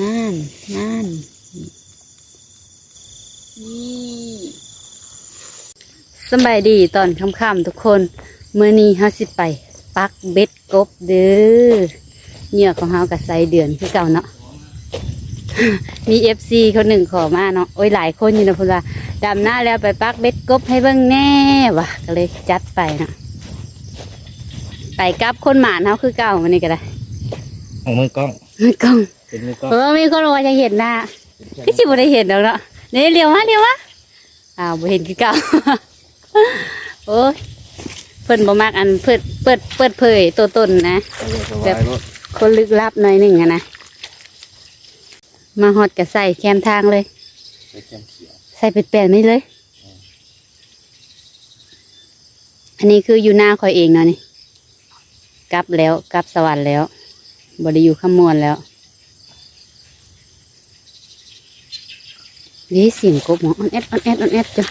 นั่นนั่นนี่สำบายดีตอนค่ำๆทุกคนเมื่อนี้เฮาสิไป ปักเบ็ดกบเด้อเหยื่อของเฮากับไซเดือนคือเก่าเนาะมีเอฟซีคนหนึ่งขอมาเนาะโอ้ยหลายคนอยู่นะพูดว่าดำหน้าแล้วไปปักเบ็ดกบให้เบิ่งแน่ว่ะก็เลยจัดไปเนาะไปกับคนหมานเฮาคือเก่าวันนี้ก็ได้ของมือกล้องกล้อง เป็นมือกล้องเพราะว่ามีคนบอกว่าจะเห็นหน้าก็สิบ่ได้เห็นดอกเนาะนี่เรียวมาเรียวมาอ้าวบ่เห็นคือเก่าโอ้ยเพิ่นบ่มักอันเปิดเปิดเปิดเผยตัวตนนะ แบบ คนลึกลับหน่อยหนึ่งอะนะมาฮอดกับใส่แคมทางเลยไปแคมเขียวใส่เป็ดแปดไม่เลย อันนี้คืออยู่หน้าคอยเองเนาะนี่กลับแล้วกลับสวรรค์แล้วบไดอยู่ขมวนแล้ว เสียงกบหมอออนแอดออนแอดออนแอดจ้ะ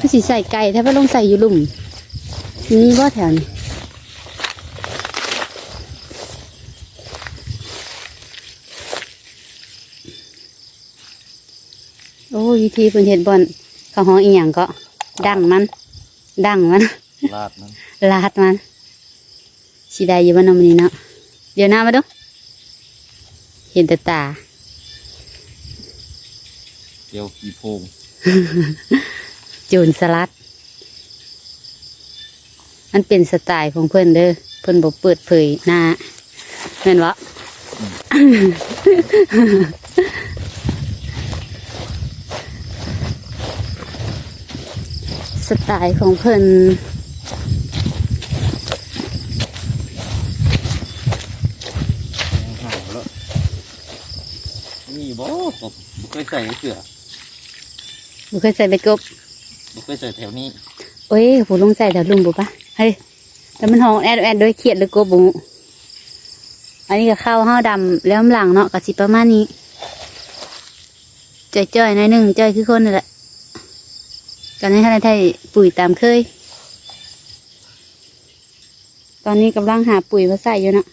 ก็สิใส่ไก่ถ้าว่าลงใส่อยู่หลุ่มนี่ว่าแถวนี้โอ้ยวิธีเพิ่นเฮ็ดบอนเขาห้องอีหยังก็ดังมัน ดังมัน ลาดนั้นลาดมัน สิได้อยู่บ้านนำนี้เนาะเดี๋ยวหน้ามาดูเห็นแต่ตาเกี่ยวกีโพงโจรสลัด มันเป็นสไตล์ของเพิ่นเด้อเพิ่นบอกเปิดเผยหน้าเห็นวะสไตล์ของเพิ่น หายแล้วนี่ บ่กบบ่เคยใส่เสือบุเคยใส่เบ็ดกบบ่เคยใส่แถวนี้โอ้ยผู้ลงใส่แถวลุมบุปะเฮ้ยแต่มันห้องแอดแอดด้วยเขียดหรือกบบุอันนี้ก็เข้าห้าดำแล้วหลังเนาะกะสิประมาณนี้จ้อยๆหน่อยหนึ่งจ้อยคือคนนั่นแหละกันให้ท่านไทยปุ๋ยตามเคย ตอนนี้กำลังหาปุ๋ยมาใส่อยู่เนาะ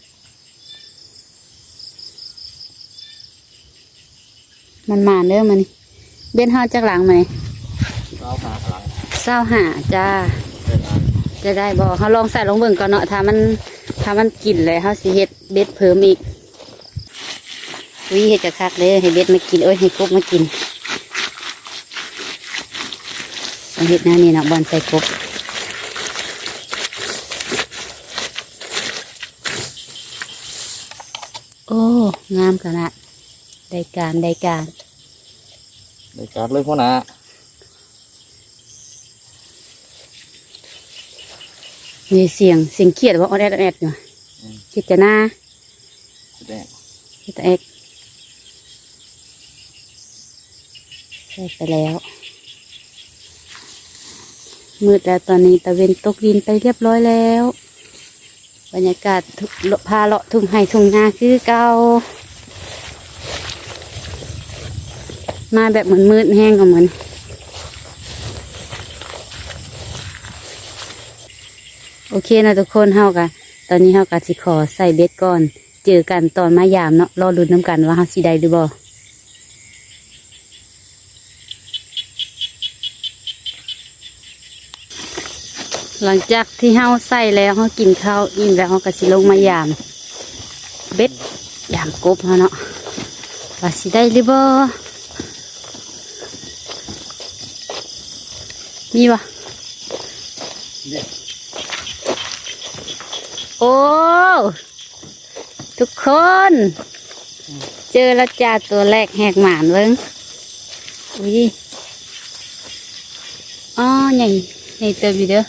มันมาเด้อมันเบี้ยนห้าจากหลังมานี่เอาหาหลังเศร้าหาจ้า จะได้บอกเขาลองใส่ลงเบิ่งก่อนเนาะถ้ามันถ้ามันกินเลยเขาสิเฮ็ดเบ็ดเพิ่มอีกวิเฮ็ดกะคักเลยให้เบ็ดมากินเอ้ยให้กบมากินต้องเฮ็ดหน้านี่นะบอลใส่กบโอ้ งามขนาดได้การได้การ ในการเลยพ่อนะมีเสียงเสียงเครียดว่าออดแอดออดแอดอยู่คิดจะหน้าแสดงคิดจะเอกใส่ไปแล้วมืดแล้วตอนนี้ตะเวนตกดินไปเรียบร้อยแล้ว บรรยากาศทุกพาเลาะทุ่งไห่ทุ่งนาคือเก่า มาแบบเหมือนมืดแห้งกับเหมือนโอเคนะทุกคนเฮากะตอนนี้เฮากะสิขอใส่เบ็ดก่อน เจอกันตอนมายามเนาะรอลุ้นน้ำกันว่าเฮาสิได้หรือบ่หลังจากที่เฮาใส่แล้วเฮากินข้าวอิ่มแล้วเฮาก็สิลงมายาม เบ็ดยามกบเฮาเนาะว่าสิได้หรือบ่ มีบ่โอ้ ทุกคน เจอแล้วจ้าตัวแรกแหกหมานเบิ้งอุ้ยอ๋อใหญ่ใหญ่เติบอยู่เด้อ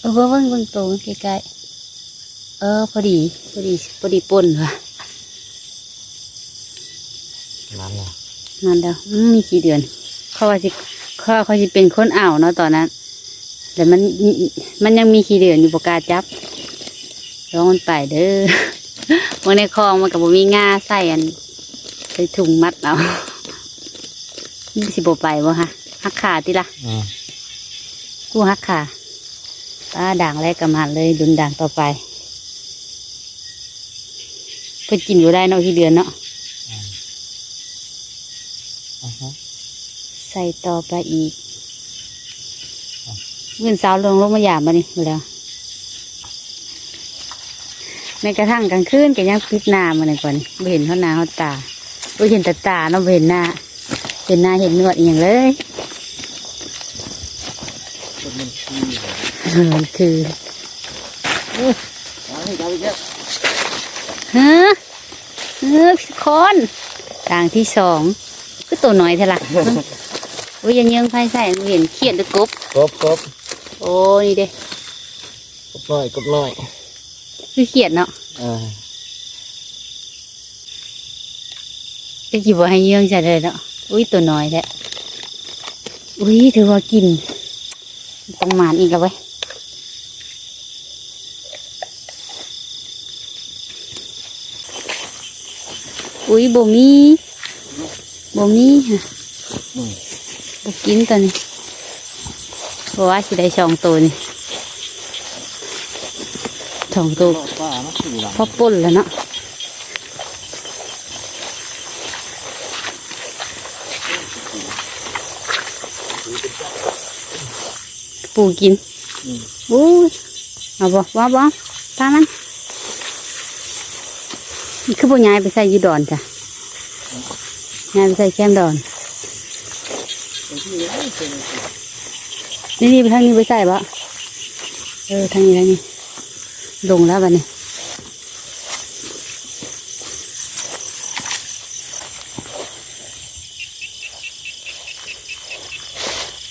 เออเบิ้งเบิ้งเบิ้งตัวมันใกล้ๆเออพอดีพอดีพอดีป่นว่ะนั่นล่ะนั่นเด้ออืมมีกี่เดือน เขาว่าสิเขาว่าเขาสิเป็นคนอ่าวเนาะตอนนั้น แต่มันมันยังมีขี้เดือนอยู่ปกล้าจับร้องมันไปเด้อวันในคลองมันกับมีง่าใส่อันใส่ถุงมัดเอานี่สิบไปบ่ฮะหักขาติละอืมกูคู่ฮักค่ะป้าด่างแรกกระมาดเลยดุนด่างต่อไปเพื่อกินอยู่ได้เนาะที่เดือนเนาะ อ่าฮะ ใส่ต่อไปอีกเงินสาวลงลงมาหยาบมานี่มาแล้วแม้กระทั่งกลางคืนก็ยังปิดหน้ามาเลยก่อนไม่เห็นเขาหน้าเขาตาไม่เห็นต่ตาเนาะบ่เห็นหน้า เห็นหน้าเห็นเนื้ออหย่างเลยมันคือเอาให้เอาอีกแล้วฮะเออพี่คอนด่างที่สองก็ตัวน้อยเท่าไหร่ อุ้ยยังยังไฟใส่บ่เห็นเขียดหรือกบกบกบโอ้นี่เด้กบน้อยกบน้อยคือเขียดเนาะอ่าจะจีบให้เยื่องใส่เลยเนาะอุ้ยตัวน้อยแหละอุ้ยถือว่ากินต้องหมานอีกแล้วเว้ยอุ้ยบ่มีบ่มีฮะ อืมบ่กินตัวนี้เพราะว่าสิได้สองตัวนี่สองตัวรอบป้าเนาะสู่หลังพอป่นแล้วเนาะปูกินอืมอู้ยเอาบ่ว่าบ่ตามมันนี่คือบ่ย้ายไปใส่อยูดอนจ้ะย้ายไปใส่แก้มดอนบางทีเนี่ยไม่เป็นนี่นี่ไปทางนี้ไปใส่บ่เออทางนี้ทางนี้ลงแล้วบัดนี้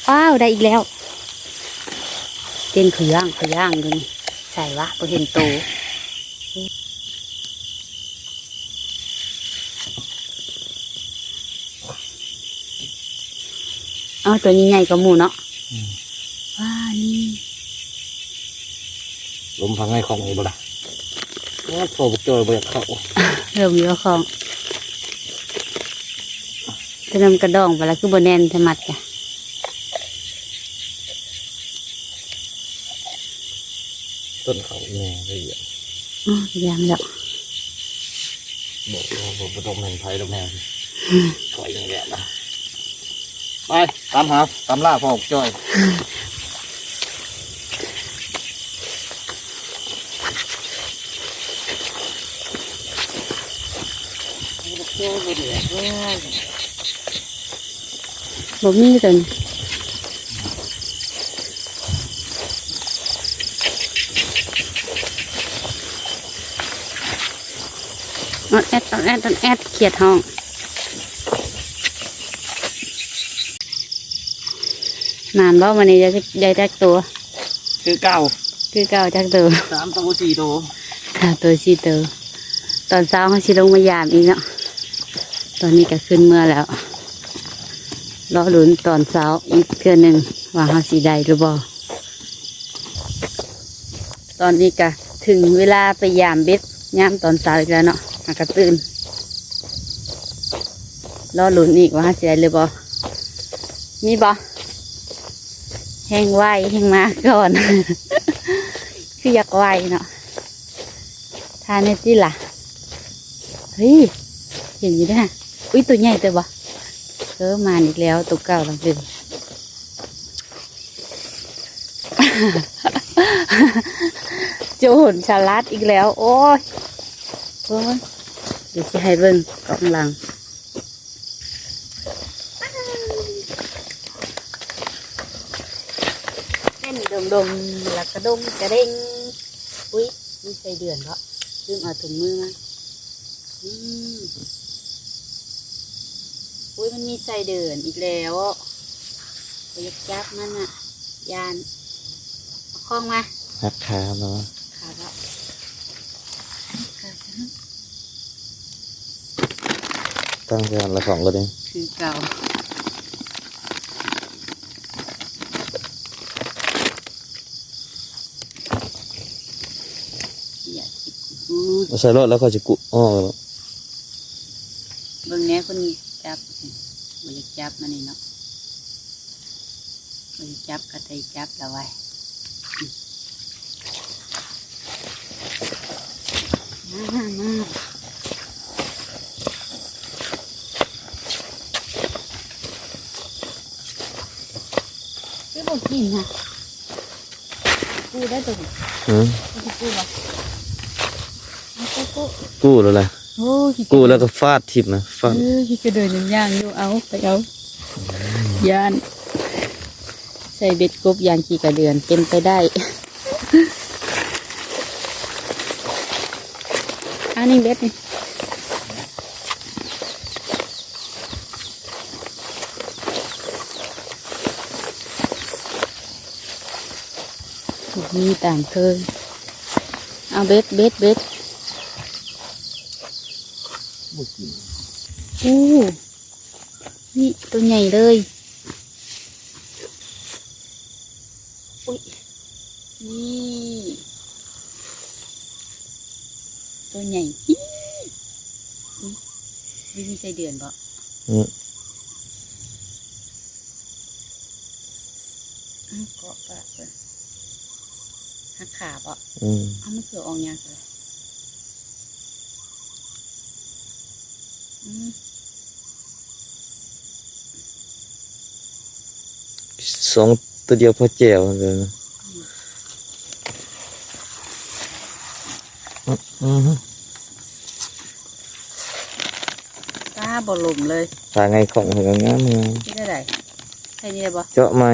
อ้าวได้อีกแล้วเต้นคือย่างคือย่างดูนี่ใส่วะพอเห็นโตเอา ตัวนี้ใหญ่กว่าหมูเนาะว้านี่ลมพังให้ของอีกบ่ล่ะโอ้โผล่บุกโจยบ่อยากเข้าเริ่มเยอะของจะนำกระดองไปแล้วคือบนแนนธรรมัดจ้ะต้นเขาแม่ละเอียดอ๋อยามแล้วบอกว่าผมบ่ต้องแม่นไผดอกแม่ถอยอย่างเงี้ยนะไปตามหาตามล่าพ่อบุกจอยบ่มีตันี้ออนแอดออนแอดออนแอดเขียดห้อง นานบ่วันนี้จะได้จักตัว คือเก้าคือเก่าจักตัวสามตัวสี่ตัวสามตัวสี่ตัวตอนเช้าเขาสิลงมายามอีกเนาะตอนนี้ก็ขึ้นเมื่อแล้วรอลุ้นตอนเช้าอีกเพื่อหนึ่งว่าเขาสีใดหรือบ่ตอนนี้ก็ถึงเวลาไปยามเบ็ดยามตอนเช้าอีกแล้วเนาะหากระตื่นรอลุ้นอีกว่าเขาสีใดหรือบ่มีบ่ แห้งไหวแห้งมาก่อน คืออยากไหวเนาะทานในที่ล่ะเฮ้ยเห็นอยู่นะอุ้ยตัวใหญ่ตัวบ่เออมาอีกแล้วตัวเก่าหลังดึงโจรฉลาดอีกแล้ว โอ้ยโอ้ยเดี๋ยวจะให้เบิ่งกองหลังเต้น ดมดมๆแล้วกระดมกระเด้งอุ้ยมีใส่เดือนเพราะลืมเอาถุงมือมาอืมอุ้ยมันมีใส่เดินอีกแล้วไปยักจับมันอะยานเอาคล้องมาหักขาเนาะขาแล้วขาดแล้วตั้งใจละสองก็ได้คือเก่าอย่าคิดอู้ ใส่รถแล้วเขาจะกุอ้อเบิ่งแหน่คนจับบ่อยากจับมันนี่เนาะมันจับก็ได้จับแล้วไว้มามามาคือบอกกินนะกูได้ตัวอืมกูกูบอก กูกูกู้แล้วแหละโอ้ยกู้แล้วก็ฟาดทิพนะฟาดเออขี้กระเดินย่างอยู่เอาไปเอาย่านใส่เบ็ดกบยางขี้กระเดือนเป็นไปได้ อันนี้เบ็ดนี่มีตามเคยเอาเบ็ดเบ็ดเบ็ด บ่กินอู้นี่ตัวใหญ่เลยอุ้ยนี่ตัวใหญ่อี้อุ๊ยไม่มีใส่เดือนบ่อืมอ้าวเกาะปากเลยหักขาบ่อืมเอามันเกือออกยากเลยอืม สองตัวเดียวพอแจวเลยนะอืมตาบ่ลมเลยตาไงของมันก็งามงามที่ได้ไหนใช่นี่ได้บ่เจาะใหม่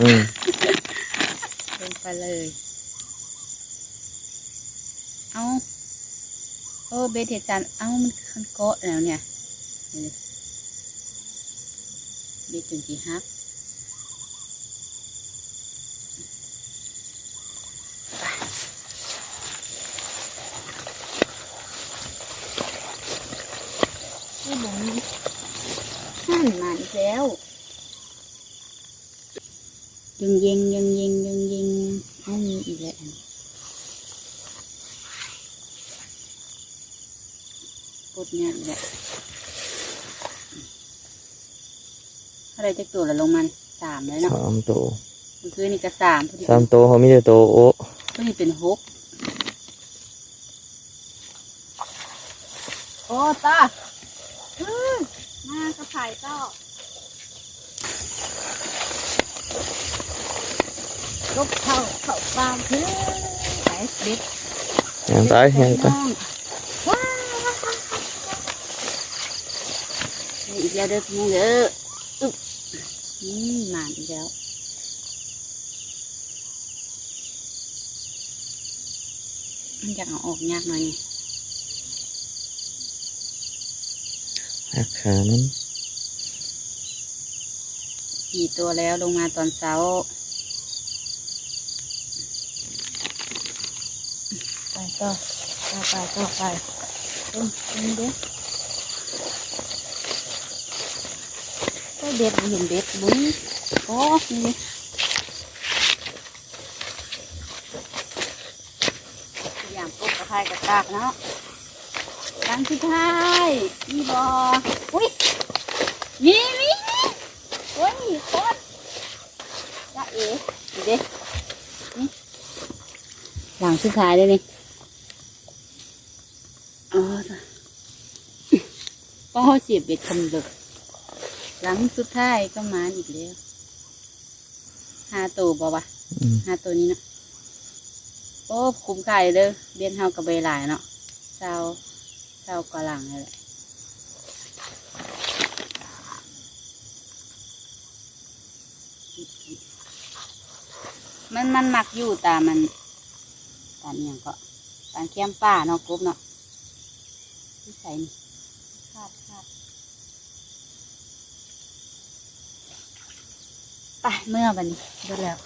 อืมลงไปเลย เอา เออเบสเหตุการณ์เอามันคันเกาะแล้วเนี่ยเบสจนสีฮักไม่บอกนั่นมาอีกแล้วยิงเยิงยิงเยิงยิงเยิงเอามีอีกแล้ว อันนี้ปดเนี่ยอีกแล้วอะไรจะตัวละลงมานี่สามแล้วเนาะสามตัวเมื่อคืนนี่ก็สามพอดีสามตัวเขามีแต่ตัวโอ้พอดีเป็นหกโอ้ตาอื้อมากระไผ่ต่อลบเข้าเข้าปามเพื่อไอ้เด็ดยังตายยังตาย ว้าวนี่อี กแล้วเด้อพี่น้องเด้ออึ๊บนี่มาอีกแล้วมันอยากเอาออกยากหน่อยนี่หักขามันสี่ตัวแล้วลงมาตอนเช้าไปต่อไปไปต่อไปลงลงเด้อ เบ็ดเห็นเบ็ดบุ้ยโอ้นี่อย่างปุ๊บกระพายกระตากเนาะดังที่ท้ายอีบออุ้ยมีมีโอ้ยโคตรจ้าเอ๋ดูดินี่หลังสุดท้ายเลยนี่อ๋อจ้ะก็เสียบเบ็ดคำเดึก หลังสุดท้ายก็มาอีกแล้วห้าตัวบอวะอืมห้าตัวนี้เนาะโอ้คุ้มค่าเลยเด้อเบียนเฮากับใบหลายเนาะเจ้าเจ้ากว่าหลังเลยแหละมันมันมักอยู่ตามมันตามอหย่างก็ตามเคียมป่าเนาะกบเนาะนี่ใส่นี่คาดคาด ไปเมื่อวันนี้เดูแล้ว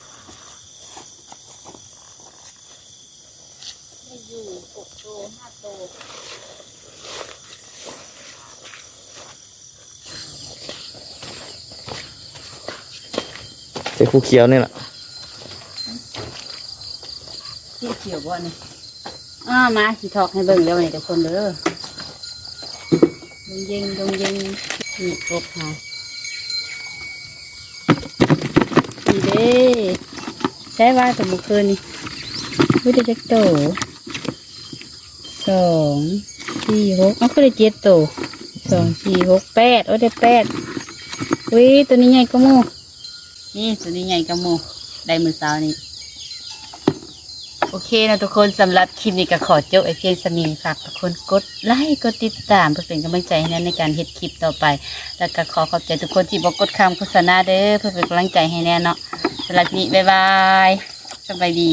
ไม่อยู่หกโตห้าโตเจ้าคู่เขียวนี่แหละที่เขียวบ่นี่อ้ามาสีทอกให้เบิ่งแล้วนี่ทุกคนเด้อดงเย็งดงเย็งนี่กบหา ใช่ว่าตัวเมื่อคืนนี่วิธีจักโตสองสี่หกเอ้าก็ได้เจ็ดโตสองสี่หกแปดโอ้ได้แปดวิตัวนี้ใหญ่กว่าโมนี่ตัวนี้ใหญ่กว่าโมได้มือสาวนี่โอเคนะทุกคนสำหรับคลิปนี้ก็ขอจบไอเพียงสมีฝากทุกคนกดไลค์กดติดตามเพื่อเป็นกำลังใจให้แนนในการเฮ็ดคลิปต่อไป แล้วก็ขอขอบใจทุกคนที่บอกกดคำโฆษณาเด้อเพื่อเป็นกำลังใจให้แน่เนาะ สำหรับนี้บ๊ายบายสบายดี